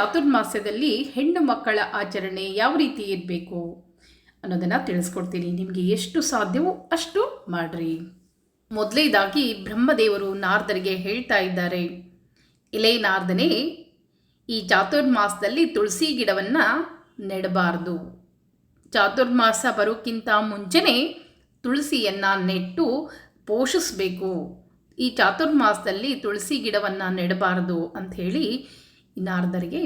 ಚಾತುರ್ಮಾಸ್ಯದಲ್ಲಿ ಹೆಣ್ಣು ಮಕ್ಕಳ ಆಚರಣೆ ಯಾವ ರೀತಿ ಇರಬೇಕು ಅನ್ನೋದನ್ನು ತಿಳಿಸ್ಕೊಡ್ತೀನಿ. ನಿಮಗೆ ಎಷ್ಟು ಸಾಧ್ಯವೋ ಅಷ್ಟು ಮಾಡಿರಿ. ಮೊದಲೇದಾಗಿ ಬ್ರಹ್ಮದೇವರು ನಾರದರಿಗೆ ಹೇಳ್ತಾ ಇದ್ದಾರೆ. ಎಲೆ ನಾರ್ದನೇ, ಈ ಚಾತುರ್ಮಾಸದಲ್ಲಿ ತುಳಸಿ ಗಿಡವನ್ನು ನೆಡಬಾರ್ದು. ಚಾತುರ್ಮಾಸ ಬರೋಕ್ಕಿಂತ ಮುಂಚೆನೇ ತುಳಸಿಯನ್ನು ನೆಟ್ಟು ಪೋಷಿಸಬೇಕು. ಈ ಚಾತುರ್ಮಾಸದಲ್ಲಿ ತುಳಸಿ ಗಿಡವನ್ನು ನೆಡಬಾರ್ದು ಅಂಥೇಳಿ ನಾರದರಿಗೆ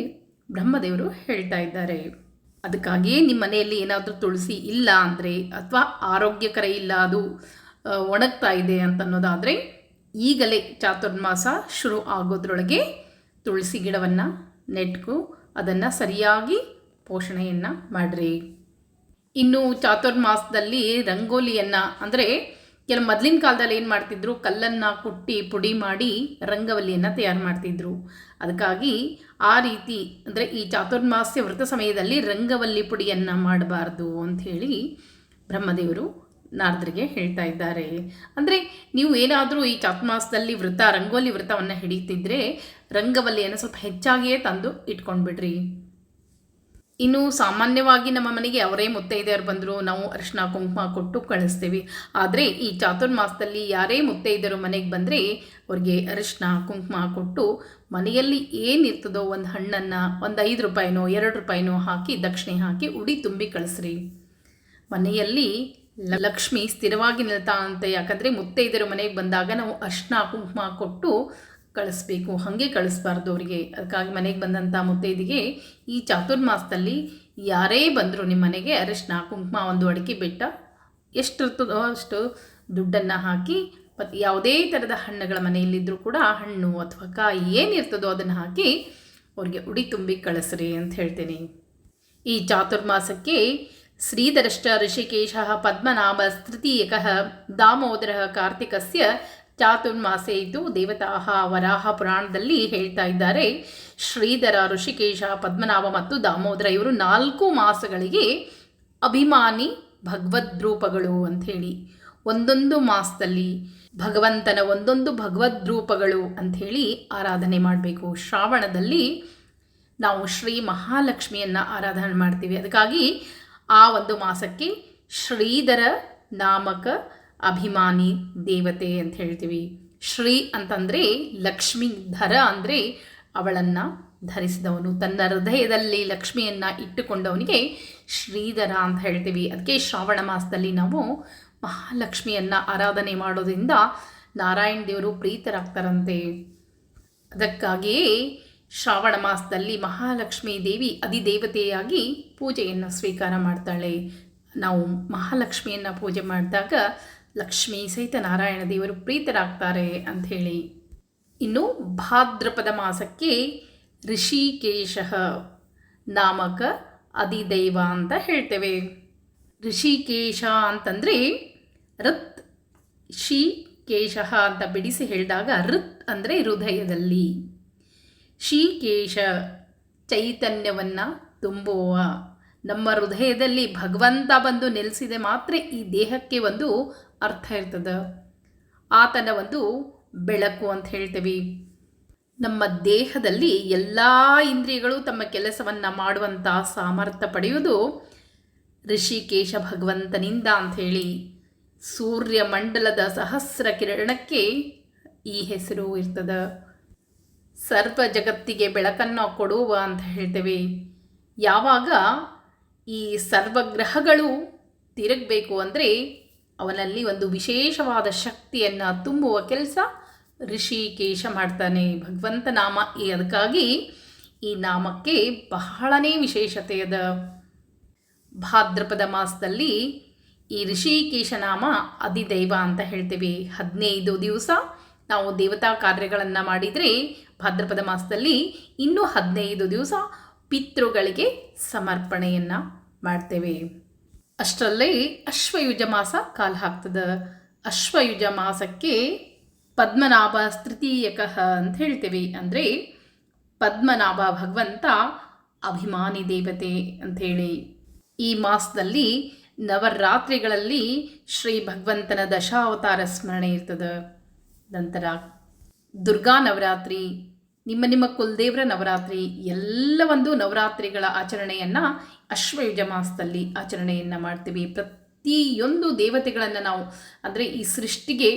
ಬ್ರಹ್ಮದೇವರು ಹೇಳ್ತಾ ಇದ್ದಾರೆ. ಅದಕ್ಕಾಗಿಯೇ ನಿಮ್ಮ ಮನೆಯಲ್ಲಿ ಏನಾದರೂ ತುಳಸಿ ಇಲ್ಲ ಅಂದರೆ ಅಥವಾ ಆರೋಗ್ಯಕರ ಇಲ್ಲ, ಅದು ಒಣಗ್ತಾ ಇದೆ ಅಂತ ಅನ್ನೋದಾದರೆ ಈಗಲೇ ಚಾತುರ್ಮಾಸ ಶುರು ಆಗೋದ್ರೊಳಗೆ ತುಳಸಿ ಗಿಡವನ್ನು ನೆಟ್ಕು, ಅದನ್ನು ಸರಿಯಾಗಿ ಪೋಷಣೆಯನ್ನು ಮಾಡಿರಿ. ಇನ್ನು ಚಾತುರ್ಮಾಸದಲ್ಲಿ ರಂಗೋಲಿಯನ್ನು ಅಂದರೆ ಕೆಲ ಮೊದಲಿನ ಕಾಲದಲ್ಲಿ ಏನು ಮಾಡ್ತಿದ್ರು? ಕಲ್ಲನ್ನು ಕುಟ್ಟಿ ಪುಡಿ ಮಾಡಿ ರಂಗವಲ್ಲಿಯನ್ನು ತಯಾರು ಮಾಡ್ತಿದ್ರು. ಅದಕ್ಕಾಗಿ ಆ ರೀತಿ ಅಂದರೆ ಈ ಚಾತುರ್ಮಾಸ್ಯ ವ್ರತ ಸಮಯದಲ್ಲಿ ರಂಗವಲ್ಲಿ ಪುಡಿಯನ್ನು ಮಾಡಬಾರ್ದು ಹೇಳಿ ಬ್ರಹ್ಮದೇವರು ನಾರದರಿಗೆ ಹೇಳ್ತಾ ಇದ್ದಾರೆ. ಅಂದರೆ ನೀವು ಏನಾದರೂ ಈ ಚಾತುರ್ಮಾಸದಲ್ಲಿ ವ್ರತ, ರಂಗೋಲಿ ವ್ರತವನ್ನು ಹಿಡಿತಿದ್ರೆ ರಂಗವಲ್ಲಿಯನ್ನು ಸ್ವಲ್ಪ ಹೆಚ್ಚಾಗಿಯೇ ತಂದು ಇಟ್ಕೊಂಡ್ಬಿಡ್ರಿ. ಇನ್ನು ಸಾಮಾನ್ಯವಾಗಿ ನಮ್ಮ ಮನೆಗೆ ಅವರೇ ಮುತ್ತೈದೆಯರು ಬಂದರು, ನಾವು ಅರಿಶಿನ ಕುಂಕುಮ ಕೊಟ್ಟು ಕಳಿಸ್ತೀವಿ. ಆದರೆ ಈ ಚಾತುರ್ಮಾಸದಲ್ಲಿ ಯಾರೇ ಮುತ್ತೈದೆಯರು ಮನೆಗೆ ಬಂದರೆ ಅವ್ರಿಗೆ ಅರಿಶಿನ ಕುಂಕುಮ ಕೊಟ್ಟು ಮನೆಯಲ್ಲಿ ಏನಿರ್ತದೋ ಒಂದು ಹಣ್ಣನ್ನು, ಒಂದು ಐದು ರೂಪಾಯಿನೋ, ಎರಡು ರೂಪಾಯಿನೋ ಹಾಕಿ, ದಕ್ಷಿಣೆ ಹಾಕಿ ಉಡಿ ತುಂಬಿ ಕಳಿಸ್ರಿ. ಮನೆಯಲ್ಲಿ ಲಕ್ಷ್ಮಿ ಸ್ಥಿರವಾಗಿ ನಿಲ್ತಾಳಂತೆ ಯಾಕಂದರೆ ಮುತ್ತೈದೆಯರು ಮನೆಗೆ ಬಂದಾಗ ನಾವು ಅರ್ಶಿನ ಕುಂಕುಮ ಕೊಟ್ಟು ಕಳಿಸ್ಬೇಕು, ಹಾಗೆ ಕಳಿಸ್ಬಾರ್ದು ಅವರಿಗೆ. ಅದಕ್ಕಾಗಿ ಮನೆಗೆ ಬಂದಂಥ ಮುತ್ತೈದಿಗೆ ಈ ಚಾತುರ್ಮಾಸದಲ್ಲಿ ಯಾರೇ ಬಂದರೂ ನಿಮ್ಮ ಮನೆಗೆ ಅರಿಶಿನ, ಕುಂಕುಮ, ಒಂದು ಅಡಿಕೆ ಬೆಟ್ಟ ಎಷ್ಟು ಇರ್ತದೋ ಅಷ್ಟು ದುಡ್ಡನ್ನು ಹಾಕಿ ಮತ್ತು ಯಾವುದೇ ಥರದ ಹಣ್ಣುಗಳ ಮನೆಯಲ್ಲಿದ್ದರೂ ಕೂಡ ಹಣ್ಣು ಅಥವಾ ಕಾಯಿ ಏನಿರ್ತದೋ ಅದನ್ನು ಹಾಕಿ ಅವ್ರಿಗೆ ಉಡಿ ತುಂಬಿ ಕಳಿಸ್ರಿ ಅಂತ ಹೇಳ್ತೀನಿ. ಈ ಚಾತುರ್ಮಾಸಕ್ಕೆ ಶ್ರೀಧರಷ್ಟ ಋಷಿಕೇಶ ಪದ್ಮನಾಭ ತೃತೀಯಕ ದಾಮೋದರ ಕಾರ್ತಿಕಸ್ಯ ಚಾತುರ್ಮಾಸೆ ಇದ್ದು ದೇವತಾಹ ವರಾಹ ಪುರಾಣದಲ್ಲಿ ಹೇಳ್ತಾ ಇದ್ದಾರೆ. ಶ್ರೀಧರ, ಋಷಿಕೇಶ, ಪದ್ಮನಾಭ ಮತ್ತು ದಾಮೋದರ ಇವರು ನಾಲ್ಕು ಮಾಸಗಳಿಗೆ ಅಭಿಮಾನಿ ಭಗವದ್ರೂಪಗಳು ಅಂಥೇಳಿ. ಒಂದೊಂದು ಮಾಸದಲ್ಲಿ ಭಗವಂತನ ಒಂದೊಂದು ಭಗವದ್ರೂಪಗಳು ಅಂಥೇಳಿ ಆರಾಧನೆ ಮಾಡಬೇಕು. ಶ್ರಾವಣದಲ್ಲಿ ನಾವು ಶ್ರೀ ಮಹಾಲಕ್ಷ್ಮಿಯನ್ನು ಆರಾಧನೆ ಮಾಡ್ತೀವಿ. ಅದಕ್ಕಾಗಿ ಆ ಒಂದು ಮಾಸಕ್ಕೆ ಶ್ರೀಧರ ನಾಮಕ ಅಭಿಮಾನಿ, ದೇವತೆ ಅಂತ ಹೇಳ್ತೀವಿ. ಶ್ರೀ ಅಂತಂದರೆ ಲಕ್ಷ್ಮಿ, ಧರ ಅಂದರೆ ಅವಳನ್ನು ಧರಿಸಿದವನು. ತನ್ನ ಹೃದಯದಲ್ಲಿ ಲಕ್ಷ್ಮಿಯನ್ನು ಇಟ್ಟುಕೊಂಡವನಿಗೆ ಶ್ರೀಧರ ಅಂತ ಹೇಳ್ತೀವಿ. ಅದಕ್ಕೆ ಶ್ರಾವಣ ಮಾಸದಲ್ಲಿ ನಾವು ಮಹಾಲಕ್ಷ್ಮಿಯನ್ನು ಆರಾಧನೆ ಮಾಡೋದ್ರಿಂದ ನಾರಾಯಣ ದೇವರು ಪ್ರೀತರಾಗ್ತಾರಂತೆ. ಅದಕ್ಕಾಗಿಯೇ ಶ್ರಾವಣ ಮಾಸದಲ್ಲಿ ಮಹಾಲಕ್ಷ್ಮಿ ದೇವಿ ಅಧಿದೇವತೆಯಾಗಿ ಪೂಜೆಯನ್ನು ಸ್ವೀಕಾರ ಮಾಡ್ತಾಳೆ. ನಾವು ಮಹಾಲಕ್ಷ್ಮಿಯನ್ನು ಪೂಜೆ ಮಾಡಿದಾಗ ಲಕ್ಷ್ಮೀ ಸಹಿತ ನಾರಾಯಣ ದೇವರು ಪ್ರೀತರಾಗ್ತಾರೆ ಅಂಥೇಳಿ ಇನ್ನು ಭಾದ್ರಪದ ಮಾಸಕ್ಕೆ ಋಷಿಕೇಶ ನಾಮಕ ಅಧಿದೈವ ಅಂತ ಹೇಳ್ತೇವೆ. ಋಷಿಕೇಶ ಅಂತಂದರೆ ಋತ್ ಶಿ ಕೇಶ ಅಂತ ಬಿಡಿಸಿ ಹೇಳಿದಾಗ ಋತ್ ಅಂದರೆ ಹೃದಯದಲ್ಲಿ. ಶೀಕೇಶ ಚೈತನ್ಯವನ್ನು ತುಂಬುವ ನಮ್ಮ ಹೃದಯದಲ್ಲಿ ಭಗವಂತ ಬಂದು ನೆಲೆಸಿದೆ ಮಾತ್ರ ಈ ದೇಹಕ್ಕೆ ಒಂದು ಅರ್ಥ ಇರ್ತದೆ? ಆತನ ಒಂದು ಬೆಳಕು ಅಂತ ಹೇಳ್ತೀವಿ. ನಮ್ಮ ದೇಹದಲ್ಲಿ ಎಲ್ಲ ಇಂದ್ರಿಯಗಳು ತಮ್ಮ ಕೆಲಸವನ್ನು ಮಾಡುವಂಥ ಸಾಮರ್ಥ್ಯ ಪಡೆಯುವುದು ಋಷಿಕೇಶ ಭಗವಂತನಿಂದ ಅಂಥೇಳಿ ಸೂರ್ಯ ಮಂಡಲದ ಸಹಸ್ರ ಕಿರಣಕ್ಕೆ ಈ ಹೆಸರು ಇರ್ತದೆ. ಸರ್ವ ಜಗತ್ತಿಗೆ ಬೆಳಕನ್ನು ಕೊಡುವ ಅಂತ ಹೇಳ್ತೇವೆ. ಯಾವಾಗ ಈ ಸರ್ವಗ್ರಹಗಳು ತಿರುಗಬೇಕು ಅಂದರೆ ಅವನಲ್ಲಿ ಒಂದು ವಿಶೇಷವಾದ ಶಕ್ತಿಯನ್ನು ತುಂಬುವ ಕೆಲಸ ಋಷಿಕೇಶ ಮಾಡ್ತಾನೆ ಭಗವಂತ ನಾಮ. ಈ ಅದಕ್ಕಾಗಿ ಈ ನಾಮಕ್ಕೆ ಬಹಳನೇ ವಿಶೇಷತೆ ಅದ. ಭಾದ್ರಪದ ಮಾಸದಲ್ಲಿ ಈ ಋಷಿಕೇಶ ನಾಮ ಅಧಿದೈವ ಅಂತ ಹೇಳ್ತೇವೆ. ಹದಿನೈದು ದಿವಸ ನಾವು ದೇವತಾ ಕಾರ್ಯಗಳನ್ನು ಮಾಡಿದರೆ ಭಾದ್ರಪದ ಮಾಸದಲ್ಲಿ ಇನ್ನೂ ಹದಿನೈದು ದಿವಸ ಪಿತೃಗಳಿಗೆ ಸಮರ್ಪಣೆಯನ್ನು ಮಾಡ್ತೇವೆ. ಅಷ್ಟರಲ್ಲೇ ಅಶ್ವಯುಜ ಮಾಸ ಕಾಲ ಹಾಕ್ತದೆ. ಅಶ್ವಯುಜ ಮಾಸಕ್ಕೆ ಪದ್ಮನಾಭ ತೃತೀಯಕಃ ಅಂತ ಹೇಳ್ತೇವೆ. ಅಂದರೆ ಪದ್ಮನಾಭ ಭಗವಂತ ಅಭಿಮಾನಿ ದೇವತೆ ಅಂಥೇಳಿ ಈ ಮಾಸದಲ್ಲಿ ನವರಾತ್ರಿಗಳಲ್ಲಿ ಶ್ರೀ ಭಗವಂತನ ದಶಾವತಾರ ಸ್ಮರಣೆ ಇರ್ತದೆ. ನಂತರ ದುರ್ಗಾ ನವರಾತ್ರಿ ನಿಮ್ಮ ನಿಮ್ಮ ಕುಲದೇವರ ನವರಾತ್ರಿ ಎಲ್ಲ ಒಂದು ನವರಾತ್ರಿಗಳ ಆಚರಣೆಯನ್ನು ಅಶ್ವಯುಜ ಮಾಸದಲ್ಲಿ ಆಚರಣೆಯನ್ನು ಮಾಡ್ತೀವಿ. ಪ್ರತಿಯೊಂದು ದೇವತೆಗಳನ್ನು ನಾವು ಅಂದರೆ ಈ ಸೃಷ್ಟಿಗೆ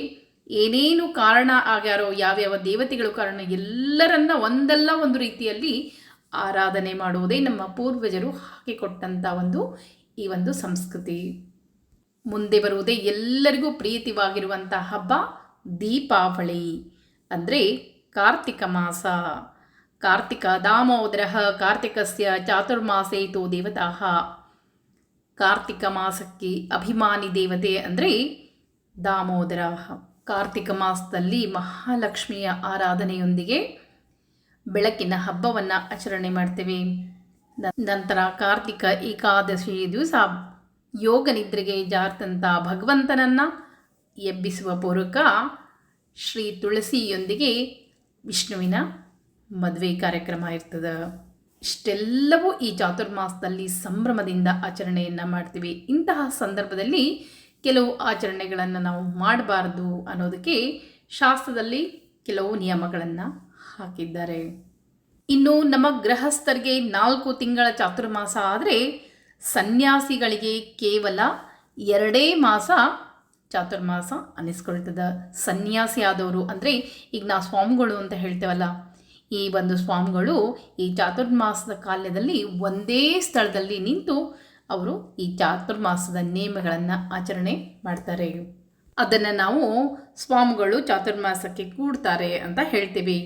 ಏನೇನು ಕಾರಣ ಆಗ್ಯಾರೋ, ಯಾವ್ಯಾವ ದೇವತೆಗಳು ಕಾರಣ ಎಲ್ಲರನ್ನ ಒಂದಲ್ಲ ಒಂದು ರೀತಿಯಲ್ಲಿ ಆರಾಧನೆ ಮಾಡುವುದೇ ನಮ್ಮ ಪೂರ್ವಜರು ಹಾಕಿಕೊಟ್ಟಂಥ ಒಂದು ಈ ಒಂದು ಸಂಸ್ಕೃತಿ. ಮುಂದೆ ಬರುವುದೇ ಎಲ್ಲರಿಗೂ ಪ್ರೀತಿವಾಗಿರುವಂಥ ಹಬ್ಬ ದೀಪಾವಳಿ. ಅಂದರೆ ಕಾರ್ತಿಕ ಮಾಸ, ಕಾರ್ತಿಕ ದಾಮೋದರ, ಕಾರ್ತಿಕಸ್ಯ ಚಾತುರ್ಮಾಸೇತು ದೇವತಾ. ಕಾರ್ತಿಕ ಮಾಸಕ್ಕೆ ಅಭಿಮಾನಿ ದೇವತೆ ಅಂದರೆ ದಾಮೋದರ. ಕಾರ್ತಿಕ ಮಾಸದಲ್ಲಿ ಮಹಾಲಕ್ಷ್ಮಿಯ ಆರಾಧನೆಯೊಂದಿಗೆ ಬೆಳಕಿನ ಹಬ್ಬವನ್ನು ಆಚರಣೆ ಮಾಡ್ತೇವೆ. ನಂತರ ಕಾರ್ತಿಕ ಏಕಾದಶಿ ದಿವಸ ಯೋಗ ನಿದ್ರೆಗೆ ಜಾರ್ತಂಥ ಭಗವಂತನನ್ನು ಎಬ್ಬಿಸುವ ಪೂರ್ವಕ ಶ್ರೀ ತುಳಸಿಯೊಂದಿಗೆ ವಿಷ್ಣುವಿನ ಮದುವೆ ಕಾರ್ಯಕ್ರಮ ಇರ್ತದೆ. ಇಷ್ಟೆಲ್ಲವೂ ಈ ಚಾತುರ್ಮಾಸದಲ್ಲಿ ಸಂಭ್ರಮದಿಂದ ಆಚರಣೆಯನ್ನು ಮಾಡ್ತೀವಿ. ಇಂತಹ ಸಂದರ್ಭದಲ್ಲಿ ಕೆಲವು ಆಚರಣೆಗಳನ್ನು ನಾವು ಮಾಡಬಾರ್ದು ಅನ್ನೋದಕ್ಕೆ ಶಾಸ್ತ್ರದಲ್ಲಿ ಕೆಲವು ನಿಯಮಗಳನ್ನು ಹಾಕಿದ್ದಾರೆ. ಇನ್ನು ನಮ್ಮ ಗೃಹಸ್ಥರಿಗೆ ನಾಲ್ಕು ತಿಂಗಳ ಚಾತುರ್ಮಾಸ ಆದರೆ ಸನ್ಯಾಸಿಗಳಿಗೆ ಕೇವಲ ಎರಡೇ ಮಾಸ ಚಾತುರ್ಮಾಸ ಅನ್ನಿಸ್ಕೊಳ್ತದ ಸನ್ಯಾಸಿ ಆದವರು ಅಂದರೆ ಈಗ ನಾವು ಸ್ವಾಮಿಗಳು ಅಂತ ಹೇಳ್ತೇವಲ್ಲ. ಈ ಒಂದು ಸ್ವಾಮಿಗಳು ಈ ಚಾತುರ್ಮಾಸದ ಕಾಲದಲ್ಲಿ ಒಂದೇ ಸ್ಥಳದಲ್ಲಿ ನಿಂತು ಅವರು ಈ ಚಾತುರ್ಮಾಸದ ನಿಯಮಗಳನ್ನು ಆಚರಣೆ ಮಾಡ್ತಾರೆ. ಅದನ್ನು ನಾವು ಸ್ವಾಮಿಗಳು ಚಾತುರ್ಮಾಸಕ್ಕೆ ಕೂಡ್ತಾರೆ ಅಂತ ಹೇಳ್ತೀವಿ.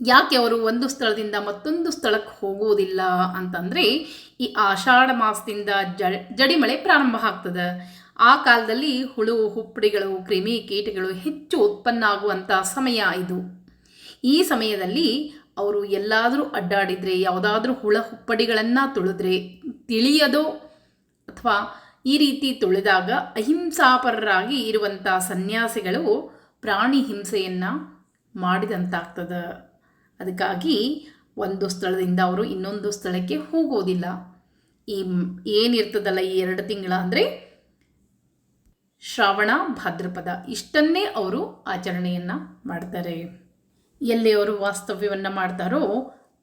ಯಾಕೆ ಅವರು ಒಂದು ಸ್ಥಳದಿಂದ ಮತ್ತೊಂದು ಸ್ಥಳಕ್ಕೆ ಹೋಗುವುದಿಲ್ಲ ಅಂತಂದರೆ ಈ ಆಷಾಢ ಮಾಸದಿಂದ ಜಡಿಮಳೆ ಪ್ರಾರಂಭ ಆಗ್ತದೆ. ಆ ಕಾಲದಲ್ಲಿ ಹುಳು, ಹುಪ್ಪಡಿಗಳು, ಕ್ರಿಮಿ ಕೀಟಗಳು ಹೆಚ್ಚು ಉತ್ಪನ್ನ ಆಗುವಂಥ ಸಮಯ ಇದು. ಈ ಸಮಯದಲ್ಲಿ ಅವರು ಎಲ್ಲಾದರೂ ಅಡ್ಡಾಡಿದರೆ, ಯಾವುದಾದ್ರೂ ಹುಳ, ಹುಪ್ಪಡಿಗಳನ್ನು ತುಳಿದ್ರೆ ತಿಳಿಯದೋ ಅಥವಾ ಈ ರೀತಿ ತುಳಿದಾಗ ಅಹಿಂಸಾಪರರಾಗಿ ಇರುವಂಥ ಸನ್ಯಾಸಿಗಳು ಪ್ರಾಣಿ ಹಿಂಸೆಯನ್ನು ಮಾಡಿದಂತಾಗ್ತದೆ. ಅದಕ್ಕಾಗಿ ಒಂದು ಸ್ಥಳದಿಂದ ಅವರು ಇನ್ನೊಂದು ಸ್ಥಳಕ್ಕೆ ಹೋಗೋದಿಲ್ಲ. ಈ ಏನಿರ್ತದಲ್ಲ ಈ ಎರಡು ತಿಂಗಳ ಅಂದರೆ ಶ್ರಾವಣ ಭಾದ್ರಪದ ಇಷ್ಟನ್ನೇ ಅವರು ಆಚರಣೆಯನ್ನು ಮಾಡ್ತಾರೆ. ಎಲ್ಲಿ ಅವರು ವಾಸ್ತವ್ಯವನ್ನು ಮಾಡ್ತಾರೋ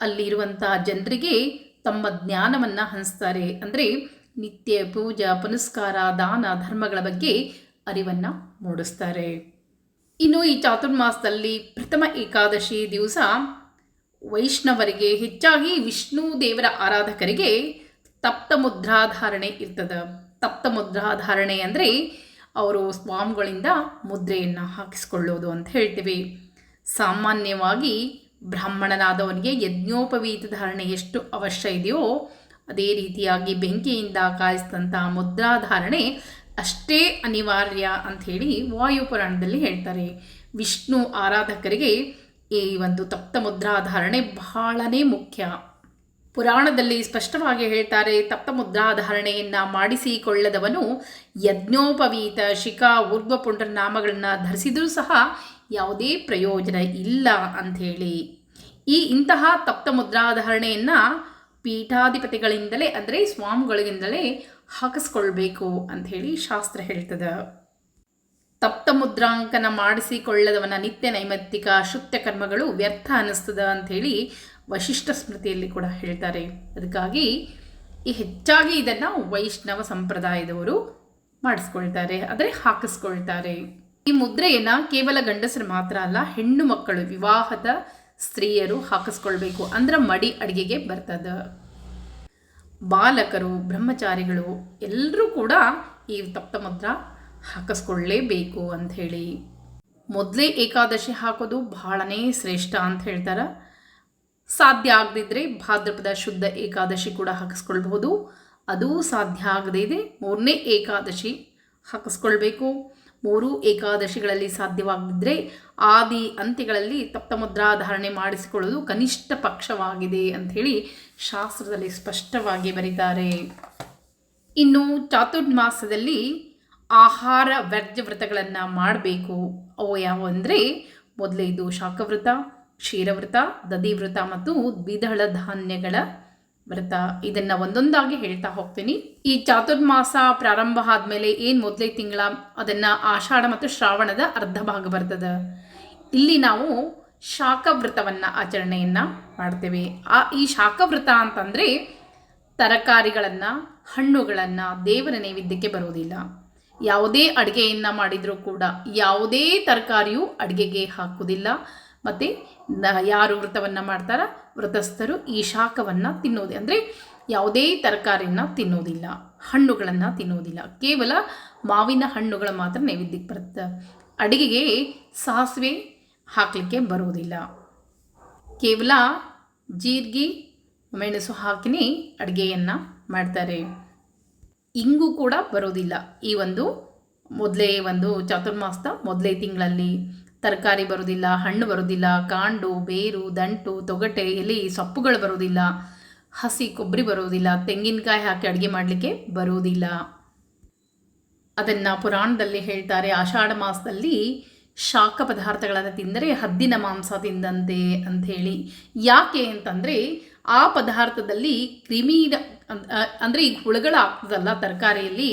ಅಲ್ಲಿರುವಂತಹ ಜನರಿಗೆ ತಮ್ಮ ಜ್ಞಾನವನ್ನು ಹಂಚ್ತಾರೆ. ಅಂದರೆ ನಿತ್ಯ ಪೂಜಾ, ಪುನಸ್ಕಾರ, ದಾನ, ಧರ್ಮಗಳ ಬಗ್ಗೆ ಅರಿವನ್ನು ಮೂಡಿಸ್ತಾರೆ. ಇನ್ನು ಈ ಚಾತುರ್ಮಾಸದಲ್ಲಿ ಪ್ರಥಮ ಏಕಾದಶಿ ದಿವಸ ವೈಷ್ಣವರಿಗೆ ಹೆಚ್ಚಾಗಿ ವಿಷ್ಣು ದೇವರ ಆರಾಧಕರಿಗೆ ತಪ್ತ ಮುದ್ರಾಧಾರಣೆ ಇರ್ತದೆ. ತಪ್ತ ಮುದ್ರಾಧಾರಣೆ ಅಂದರೆ ಅವರು ಸ್ವಾಮಿಗಳಿಂದ ಮುದ್ರೆಯನ್ನು ಹಾಕಿಸ್ಕೊಳ್ಳೋದು ಅಂತ ಹೇಳ್ತೀವಿ. ಸಾಮಾನ್ಯವಾಗಿ ಬ್ರಾಹ್ಮಣನಾದವನಿಗೆ ಯಜ್ಞೋಪವೀತ ಧಾರಣೆ ಎಷ್ಟು ಅವಶ್ಯ ಇದೆಯೋ ಅದೇ ರೀತಿಯಾಗಿ ಬೆಂಕಿಯಿಂದ ಕಾಯಿಸಿದಂಥ ಮುದ್ರಾಧಾರಣೆ ಅಷ್ಟೇ ಅನಿವಾರ್ಯ ಅಂಥೇಳಿ ವಾಯುಪುರಾಣದಲ್ಲಿ ಹೇಳ್ತಾರೆ. ವಿಷ್ಣು ಆರಾಧಕರಿಗೆ ಈ ಒಂದು ತಪ್ತ ಮುದ್ರಾಧಾರಣೆ ಬಹಳನೇ ಮುಖ್ಯ. ಪುರಾಣದಲ್ಲಿ ಸ್ಪಷ್ಟವಾಗಿ ಹೇಳ್ತಾರೆ ತಪ್ತ ಮುದ್ರಾಧಾರಣೆಯನ್ನು ಮಾಡಿಸಿಕೊಳ್ಳದವನು ಯಜ್ಞೋಪವೀತ, ಶಿಖಾ ಊರ್ಧ್ವಪುಂಡ್ರ ನಾಮಗಳನ್ನು ಧರಿಸಿದರೂ ಸಹ ಯಾವುದೇ ಪ್ರಯೋಜನ ಇಲ್ಲ ಅಂಥೇಳಿ. ಈ ಇಂತಹ ತಪ್ತ ಮುದ್ರಾಧಾರಣೆಯನ್ನು ಪೀಠಾಧಿಪತಿಗಳಿಂದಲೇ ಅಂದರೆ ಸ್ವಾಮಿಗಳಿಂದಲೇ ಹಾಕಿಸ್ಕೊಳ್ಬೇಕು ಅಂಥೇಳಿ ಶಾಸ್ತ್ರ ಹೇಳ್ತದೆ. ತಪ್ತ ಮುದ್ರಾಂಕನ ಮಾಡಿಸಿಕೊಳ್ಳದವನ ನಿತ್ಯ ನೈಮತ್ತಿಕ ಶುತ್ಯ ಕರ್ಮಗಳು ವ್ಯರ್ಥ ಅನ್ನಿಸ್ತದ ಅಂಥೇಳಿ ವಶಿಷ್ಠ ಸ್ಮೃತಿಯಲ್ಲಿ ಕೂಡ ಹೇಳ್ತಾರೆ. ಅದಕ್ಕಾಗಿ ಈ ಹೆಚ್ಚಾಗಿ ಇದನ್ನು ವೈಷ್ಣವ ಸಂಪ್ರದಾಯದವರು ಮಾಡಿಸ್ಕೊಳ್ತಾರೆ, ಅಂದರೆ ಹಾಕಿಸ್ಕೊಳ್ತಾರೆ. ಈ ಮುದ್ರೆಯನ್ನು ಕೇವಲ ಗಂಡಸರು ಮಾತ್ರ ಅಲ್ಲ, ಹೆಣ್ಣು ಮಕ್ಕಳು, ವಿವಾಹದ ಸ್ತ್ರೀಯರು ಹಾಕಿಸ್ಕೊಳ್ಬೇಕು. ಅಂದ್ರೆ ಮಡಿ ಅಡಿಗೆಗೆ ಬರ್ತದೆ. ಬಾಲಕರು, ಬ್ರಹ್ಮಚಾರಿಗಳು ಎಲ್ಲರೂ ಕೂಡ ಈ ತಪ್ತ ಮುದ್ರ ಹಾಕಿಸ್ಕೊಳ್ಳೇಬೇಕು ಅಂಥೇಳಿ. ಮೊದಲೇ ಏಕಾದಶಿ ಹಾಕೋದು ಬಹಳನೇ ಶ್ರೇಷ್ಠ ಅಂತ ಹೇಳ್ತಾರೆ. ಸಾಧ್ಯ ಆಗದಿದ್ದರೆ ಭಾದ್ರಪದ ಶುದ್ಧ ಏಕಾದಶಿ ಕೂಡ ಹಾಕಿಸ್ಕೊಳ್ಬಹುದು. ಅದು ಸಾಧ್ಯ ಆಗದೇ ಇದೆ. ಮೂರನೇ ಏಕಾದಶಿ ಹಾಕಿಸ್ಕೊಳ್ಬೇಕು. ಮೂರು ಏಕಾದಶಿಗಳಲ್ಲಿ ಸಾಧ್ಯವಾಗದಿದ್ದರೆ ಆದಿ ಅಂತ್ಯಗಳಲ್ಲಿ ತಪ್ತಮುದ್ರಾಧಾರಣೆ ಮಾಡಿಸಿಕೊಳ್ಳುವುದು ಕನಿಷ್ಠ ಪಕ್ಷವಾಗಿದೆ ಅಂಥೇಳಿ ಶಾಸ್ತ್ರದಲ್ಲಿ ಸ್ಪಷ್ಟವಾಗಿ ಬರೀತಾರೆ. ಇನ್ನು ಚಾತುರ್ಮಾಸದಲ್ಲಿ ಆಹಾರ ವ್ಯರ್ಜ ವ್ರತಗಳನ್ನು ಮಾಡಬೇಕು. ಅವು ಯಾವು ಅಂದರೆ, ಮೊದಲೇದು ಶಾಖವ್ರತ ಕ್ಷೀರವ್ರತ ದಧಿವ್ರತ ಮತ್ತು ದ್ವಿದಳ ಧಾನ್ಯಗಳ ವ್ರತ ಇದನ್ನು ಒಂದೊಂದಾಗಿ ಹೇಳ್ತಾ ಹೋಗ್ತೀನಿ. ಈ ಚಾತುರ್ಮಾಸ ಪ್ರಾರಂಭ ಆದಮೇಲೆ ಏನು ಮೊದಲೇ ತಿಂಗಳ? ಅದನ್ನು ಆಷಾಢ ಮತ್ತು ಶ್ರಾವಣದ ಅರ್ಧ ಭಾಗ ಬರ್ತದೆ. ಇಲ್ಲಿ ನಾವು ಶಾಖವ್ರತವನ್ನು ಆಚರಣೆಯನ್ನು ಮಾಡ್ತೇವೆ. ಆ ಈ ಶಾಖವ್ರತ ಅಂತಂದರೆ ತರಕಾರಿಗಳನ್ನು, ಹಣ್ಣುಗಳನ್ನು ದೇವರ ನೈವೇದ್ಯಕ್ಕೆ ಬರುವುದಿಲ್ಲ. ಯಾವುದೇ ಅಡುಗೆಯನ್ನು ಮಾಡಿದರೂ ಕೂಡ ಯಾವುದೇ ತರಕಾರಿಯೂ ಅಡುಗೆಗೆ ಹಾಕುವುದಿಲ್ಲ. ಮತ್ತು ಯಾರು ವ್ರತವನ್ನು ಮಾಡ್ತಾರ? ವ್ರತಸ್ಥರು ಈ ಶಾಖವನ್ನು ತಿನ್ನೋದು. ಅಂದರೆ ಯಾವುದೇ ತರಕಾರಿನ ತಿನ್ನೋದಿಲ್ಲ, ಹಣ್ಣುಗಳನ್ನು ತಿನ್ನೋದಿಲ್ಲ. ಕೇವಲ ಮಾವಿನ ಹಣ್ಣುಗಳು ಮಾತ್ರ ನೈವೇದ್ಯಕ್ಕೆ ಬರುತ್ತೆ. ಅಡುಗೆಗೆ ಸಾಸಿವೆ ಹಾಕಲಿಕ್ಕೆ ಬರುವುದಿಲ್ಲ ಕೇವಲ ಜೀರಿಗೆ, ಮೆಣಸು ಹಾಕಿನೇ ಅಡುಗೆಯನ್ನು ಮಾಡ್ತಾರೆ. ಇಂಗು ಕೂಡ ಬರೋದಿಲ್ಲ. ಈ ಒಂದು ಮೊದಲೇ ಒಂದು ಚಾತುರ್ಮಾಸದ ಮೊದಲೇ ತಿಂಗಳಲ್ಲಿ. ತರಕಾರಿ ಬರೋದಿಲ್ಲ, ಹಣ್ಣು ಬರೋದಿಲ್ಲ, ಕಾಂಡು, ಬೇರು, ದಂಟು, ತೊಗಟೆ, ಎಲೆ, ಸೊಪ್ಪುಗಳು ಬರೋದಿಲ್ಲ, ಹಸಿ ಕೊಬ್ಬರಿ ಬರೋದಿಲ್ಲ, ತೆಂಗಿನಕಾಯಿ ಹಾಕಿ ಅಡುಗೆ ಮಾಡಲಿಕ್ಕೆ ಬರೋದಿಲ್ಲ. ಅದನ್ನು ಪುರಾಣದಲ್ಲಿ ಹೇಳ್ತಾರೆ, ಆಷಾಢ ಮಾಸದಲ್ಲಿ ಶಾಖ ಪದಾರ್ಥಗಳನ್ನು ತಿಂದರೆ ಹದ್ದಿನ ಮಾಂಸ ತಿಂದಂತೆ ಅಂಥೇಳಿ ಯಾಕೆ ಅಂತಂದರೆ, ಆ ಪದಾರ್ಥದಲ್ಲಿ ಕ್ರಿಮಿ ಅಂದರೆ ಈಗ ಹುಳುಗಳು ಆಗ್ತದಲ್ಲ ತರಕಾರಿಯಲ್ಲಿ,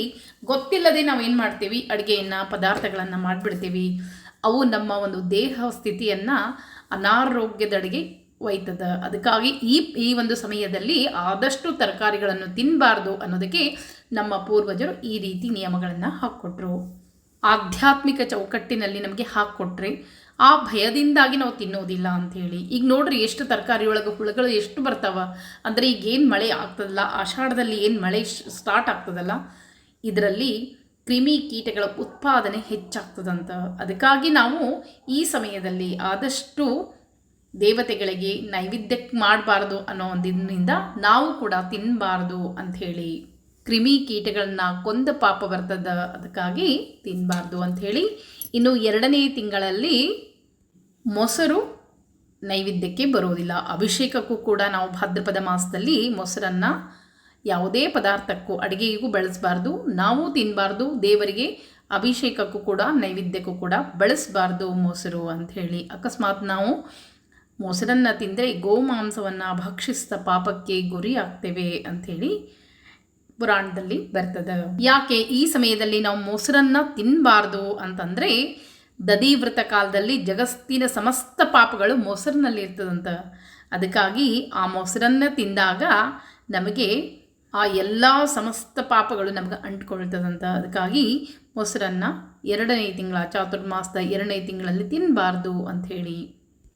ಗೊತ್ತಿಲ್ಲದೆ ನಾವು ಏನು ಮಾಡ್ತೀವಿ? ಅಡುಗೆಯನ್ನು, ಪದಾರ್ಥಗಳನ್ನು ಮಾಡಿಬಿಡ್ತೀವಿ. ಅವು ನಮ್ಮ ಒಂದು ದೇಹ ಸ್ಥಿತಿಯನ್ನು ಅನಾರೋಗ್ಯದಡೆಗೆ ಒಯ್ತದ. ಅದಕ್ಕಾಗಿ ಈ ಈ ಒಂದು ಸಮಯದಲ್ಲಿ ಆದಷ್ಟು ತರಕಾರಿಗಳನ್ನು ತಿನ್ನಬಾರ್ದು ಅನ್ನೋದಕ್ಕೆ ನಮ್ಮ ಪೂರ್ವಜರು ಈ ರೀತಿ ನಿಯಮಗಳನ್ನು ಹಾಕ್ಕೊಟ್ರು. ಆಧ್ಯಾತ್ಮಿಕ ಚೌಕಟ್ಟಿನಲ್ಲಿ ನಮಗೆ ಹಾಕ್ಕೊಟ್ರೆ ಆ ಭಯದಿಂದಾಗಿ ನಾವು ತಿನ್ನೋದಿಲ್ಲ ಅಂಥೇಳಿ. ಈಗ ನೋಡ್ರಿ ಎಷ್ಟು ತರಕಾರಿ ಒಳಗೆ ಹುಳುಗಳು ಎಷ್ಟು ಬರ್ತಾವ. ಅಂದರೆ ಈಗೇನು ಮಳೆ ಆಗ್ತದಲ್ಲ, ಆಷಾಢದಲ್ಲಿ ಏನು ಮಳೆ ಸ್ಟಾರ್ಟ್ ಆಗ್ತದಲ್ಲ. ಇದರಲ್ಲಿ ಕ್ರಿಮಿ ಕೀಟಗಳ ಉತ್ಪಾದನೆ ಹೆಚ್ಚಾಗ್ತದಂತ. ಅದಕ್ಕಾಗಿ ನಾವು ಈ ಸಮಯದಲ್ಲಿ ಆದಷ್ಟು ದೇವತೆಗಳಿಗೆ ನೈವೇದ್ಯಕ್ಕೆ ಮಾಡಬಾರ್ದು ಅನ್ನೋ ಒಂದಿನಿಂದ ನಾವು ಕೂಡ ತಿನ್ನಬಾರ್ದು ಅಂಥೇಳಿ ಕ್ರಿಮಿ ಕೀಟಗಳನ್ನ ಕೊಂದ ಪಾಪ ಬರ್ತದ ಅದಕ್ಕಾಗಿ ತಿನ್ನಬಾರ್ದು ಅಂಥೇಳಿ ಇನ್ನು ಎರಡನೇ ತಿಂಗಳಲ್ಲಿ ಮೊಸರು ನೈವೇದ್ಯಕ್ಕೆ ಬರೋದಿಲ್ಲ ಅಭಿಷೇಕಕ್ಕೂ ಕೂಡ ನಾವು ಭಾದ್ರಪದ ಮಾಸದಲ್ಲಿ ಮೊಸರನ್ನು ಯಾವುದೇ ಪದಾರ್ಥಕ್ಕೂ ಅಡುಗೆಗೂ ಬಳಸಬಾರ್ದು, ನಾವು ತಿನ್ನಬಾರ್ದು ದೇವರಿಗೆ ಅಭಿಷೇಕಕ್ಕೂ ಕೂಡ, ನೈವೇದ್ಯಕ್ಕೂ ಕೂಡ ಬಳಸಬಾರ್ದು ಮೊಸರು ಅಂತ ಹೇಳಿ. ಅಕಸ್ಮಾತ್ ನಾವು ಮೊಸರನ್ನು ತಿಂದರೆ ಗೋಮಾಂಸವನ್ನು ಭಕ್ಷಿಸಿದ ಪಾಪಕ್ಕೆ ಗುರಿ ಆಗ್ತೇವೆ ಅಂಥೇಳಿ ಪುರಾಣದಲ್ಲಿ ಬರ್ತದೆ. ಯಾಕೆ ಈ ಸಮಯದಲ್ಲಿ ನಾವು ಮೊಸರನ್ನು ತಿನ್ನಬಾರ್ದು ಅಂತಂದರೆ, ದಧಿವ್ರತ ಕಾಲದಲ್ಲಿ ಜಗತ್ತಿನ ಸಮಸ್ತ ಪಾಪಗಳು ಮೊಸರಿನಲ್ಲಿ ಇರ್ತದಂತ ಅದಕ್ಕಾಗಿ ಆ ಮೊಸರನ್ನು ತಿಂದಾಗ ನಮಗೆ ಆ ಎಲ್ಲ ಸಮಸ್ತ ಪಾಪಗಳು ನಮಗೆ ಅಂಟ್ಕೊಳ್ತದಂತ ಅದಕ್ಕಾಗಿ ಮೊಸರನ್ನು ಎರಡನೇ ತಿಂಗಳ, ಚಾತುರ್ಮಾಸದ ಎರಡನೇ ತಿಂಗಳಲ್ಲಿ ತಿನ್ನಬಾರ್ದು ಅಂಥೇಳಿ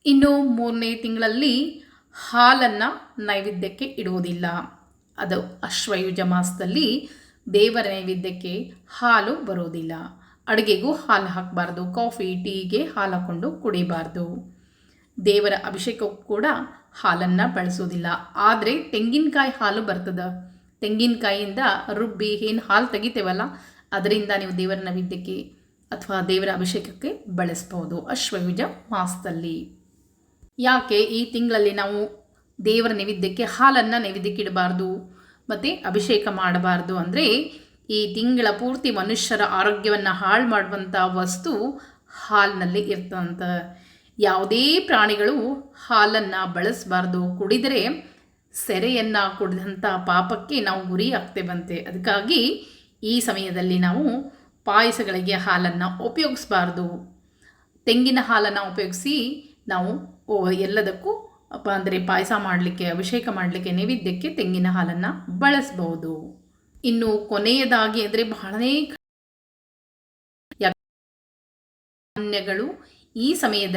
ಇನ್ನು ಮೂರನೇ ತಿಂಗಳಲ್ಲಿ ಹಾಲನ್ನು ನೈವೇದ್ಯಕ್ಕೆ ಇಡುವುದಿಲ್ಲ. ಅದು ಅಶ್ವಯುಜ ಮಾಸದಲ್ಲಿ ದೇವರ ನೈವೇದ್ಯಕ್ಕೆ ಹಾಲು ಬರೋದಿಲ್ಲ ಅಡುಗೆಗೂ ಹಾಲು ಹಾಕಬಾರ್ದು, ಕಾಫಿ, ಟೀಗೆ ಹಾಲು ಹಾಕ್ಕೊಂಡು ಕುಡಿಬಾರ್ದು. ದೇವರ ಅಭಿಷೇಕಕ್ಕೂ ಕೂಡ ಹಾಲನ್ನು ಬಳಸೋದಿಲ್ಲ ಆದರೆ ತೆಂಗಿನಕಾಯಿ ಹಾಲು ಬರ್ತದೆ? ತೆಂಗಿನಕಾಯಿಯಿಂದ ರುಬ್ಬಿ ಏನು ಹಾಲು ತೆಗಿತೇವಲ್ಲ, ಅದರಿಂದ ನೀವು ದೇವರ ನೈವೇದ್ಯಕ್ಕೆ ಅಥವಾ ದೇವರ ಅಭಿಷೇಕಕ್ಕೆ ಬಳಸ್ಬೋದು. ಅಶ್ವಯುಜ ಮಾಸದಲ್ಲಿ. ಯಾಕೆ ಈ ತಿಂಗಳಲ್ಲಿ ನಾವು ದೇವರ ನೈವೇದ್ಯಕ್ಕೆ ಹಾಲನ್ನು ನೈವೇದ್ಯಕ್ಕೆ ಇಡಬಾರ್ದು, ಮತ್ತು ಅಭಿಷೇಕ ಮಾಡಬಾರ್ದು ಅಂದರೆ ಈ ತಿಂಗಳ ಪೂರ್ತಿ ಮನುಷ್ಯರ ಆರೋಗ್ಯವನ್ನು ಹಾಳು ಮಾಡುವಂಥ ವಸ್ತು ಹಾಲಿನಲ್ಲಿ ಇರ್ತಂತ ಯಾವುದೇ ಪ್ರಾಣಿಗಳು ಹಾಲನ್ನು ಬಳಸಬಾರ್ದು. ಕುಡಿದರೆ ಸೆರೆಯನ್ನು ಕುಡಿದಂಥ ಪಾಪಕ್ಕೆ ನಾವು ಗುರಿ ಆಗ್ತೇವಂತೆ. ಅದಕ್ಕಾಗಿ ಈ ಸಮಯದಲ್ಲಿ ನಾವು ಪಾಯಸಗಳಿಗೆ ಹಾಲನ್ನು ಉಪಯೋಗಿಸಬಾರ್ದು. ತೆಂಗಿನ ಹಾಲನ್ನು ಉಪಯೋಗಿಸಿ ನಾವು ಎಲ್ಲದಕ್ಕೂ ಅಂದರೆ ಪಾಯಸ ಮಾಡಲಿಕ್ಕೆ, ಅಭಿಷೇಕ ಮಾಡಲಿಕ್ಕೆ ನೈವೇದ್ಯಕ್ಕೆ ತೆಂಗಿನ ಹಾಲನ್ನು ಬಳಸಬಹುದು ಇನ್ನು ಕೊನೆಯದಾಗಿ ಅಂದರೆ ಬಹಳನೇ ಧಾನ್ಯಗಳು ಈ ಸಮಯದಲ್ಲಿ